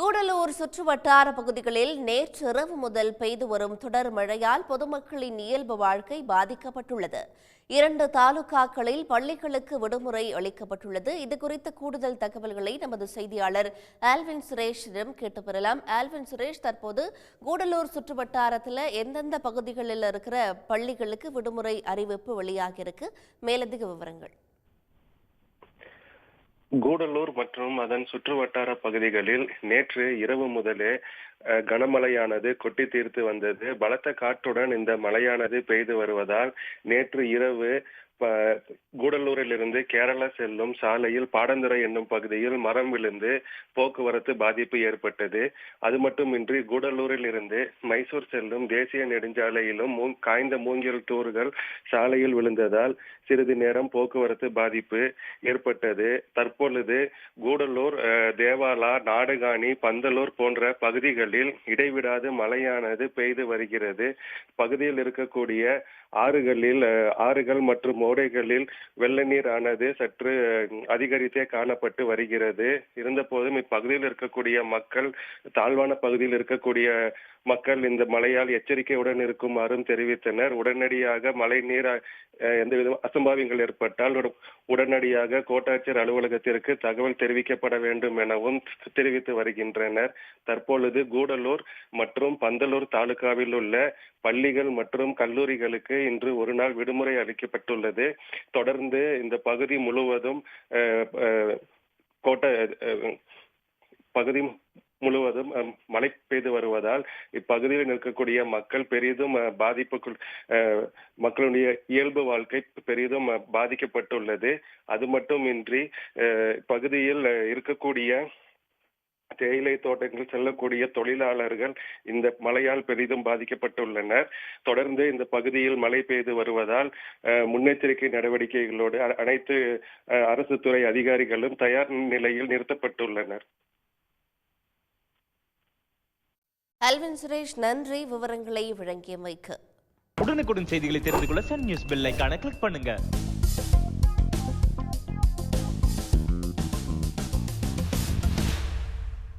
கூடலூர் சுற்றுவட்டார பகுதிகளில் நேற்றிரவு முதல் பெய்து வரும் தொடர் மழையால் பொதுமக்களின் இயல்பு வாழ்க்கை பாதிக்கப்பட்டுள்ளது. இரண்டு தாலுகாக்களில் பள்ளிகளுக்கு விடுமுறை அளிக்கப்பட்டுள்ளது. இதுகுறித்த கூடுதல் தகவல்களை நமது செய்தியாளர் ஆல்வின் சுரேஷிடம் கேட்டு பெறலாம். ஆல்வின் சுரேஷ் தற்போது கூடலூர் சுற்றுவட்டாரத்தில் எந்தெந்த பகுதிகளில் இருக்கிற பள்ளிகளுக்கு விடுமுறை அறிவிப்பு வெளியாகியிருக்கு? மேலதிக விவரங்கள். கூடலூர் மற்றும் அதன் சுற்றுவட்டார பகுதிகளில் நேற்று இரவு முதலே அஹ், கனமழையானது கொட்டி தீர்த்து வந்தது. பலத்த காற்றுடன் இந்த மழையானது பெய்து வருவதால் நேற்று இரவு கூடலூரிலிருந்து கேரளா செல்லும் சாலையில் பாடந்துறை என்னும் பகுதியில் மரம் விழுந்து போக்குவரத்து பாதிப்பு ஏற்பட்டது. அது மட்டுமின்றி கூடலூரில் இருந்து மைசூர் செல்லும் தேசிய நெடுஞ்சாலையிலும் காய்ந்த மூங்கில் தூர்கள் சாலையில் விழுந்ததால் சிறிது நேரம் போக்குவரத்து பாதிப்பு ஏற்பட்டது. தற்பொழுது கூடலூர் தேவாலா நாடுகாணி பந்தலூர் போன்ற பகுதிகளில் இடைவிடாது மழையானது பெய்து வருகிறது. பகுதியில் இருக்கக்கூடிய ஆறுகளில் ஆறுகள் மற்றும் ஓடைகளில் வெள்ள நீர் ஆனது சற்று அதிகரித்தே காணப்பட்டு வருகிறது. இருந்தபோதும் இப்பகுதியில் இருக்கக்கூடிய மக்கள் தாழ்வான பகுதியில் இருக்கக்கூடிய மக்கள் இந்த மழையால் எச்சரிக்கையுடன் இருக்குமாறும் தெரிவித்தனர். உடனடியாக மழை நீர் எந்த எந்தவித அசம்பாவியங்கள் ஏற்பட்டால் உடனடியாக கோட்டாட்சியர் அலுவலகத்திற்கு தகவல் தெரிவிக்கப்பட வேண்டும் எனவும் தெரிவித்து வருகின்றனர். தற்பொழுது கூடலூர் மற்றும் பந்தலூர் தாலுகாவில் உள்ள பள்ளிகள் மற்றும் கல்லூரிகளுக்கு இன்று ஒரு நாள் விடுமுறை அளிக்கப்பட்டுள்ளது. தொடர்ந்து இந்த பகுதி முழுவதும் அஹ், பகுதி செய்து வருவதால் இப்பகுதியில் நிற்கக்கூடிய மக்கள் பெரிதும் அஹ், பாதிப்புக்குள் மக்களுடைய இயல்பு வாழ்க்கை பெரிதும் பாதிக்கப்பட்டுள்ளது. அது மட்டுமின்றி பகுதியில் இருக்கக்கூடிய தேயிலை தோட்டங்கள் செல்லக்கூடிய தொழிலாளர்கள் இந்த மழையால் பெரிதும் பாதிக்கப்பட்டுள்ளனர். தொடர்ந்து இந்த பகுதியில் மழை பெய்து வருவதால் முன்னெச்சரிக்கை நடவடிக்கைகளோடு அனைத்து அரசு துறை அதிகாரிகளும் தயார் நிலையில் நிறுத்தப்பட்டுள்ளனர். அல்வின் சுரேஷ் நன்றி விவரங்களை வழங்கியமைக்கு. உடனுக்குடன் செய்திகளை தெரிந்து கொள்ள சன் நியூஸ் பெல் ஐகானை கிளிக் பண்ணுங்க.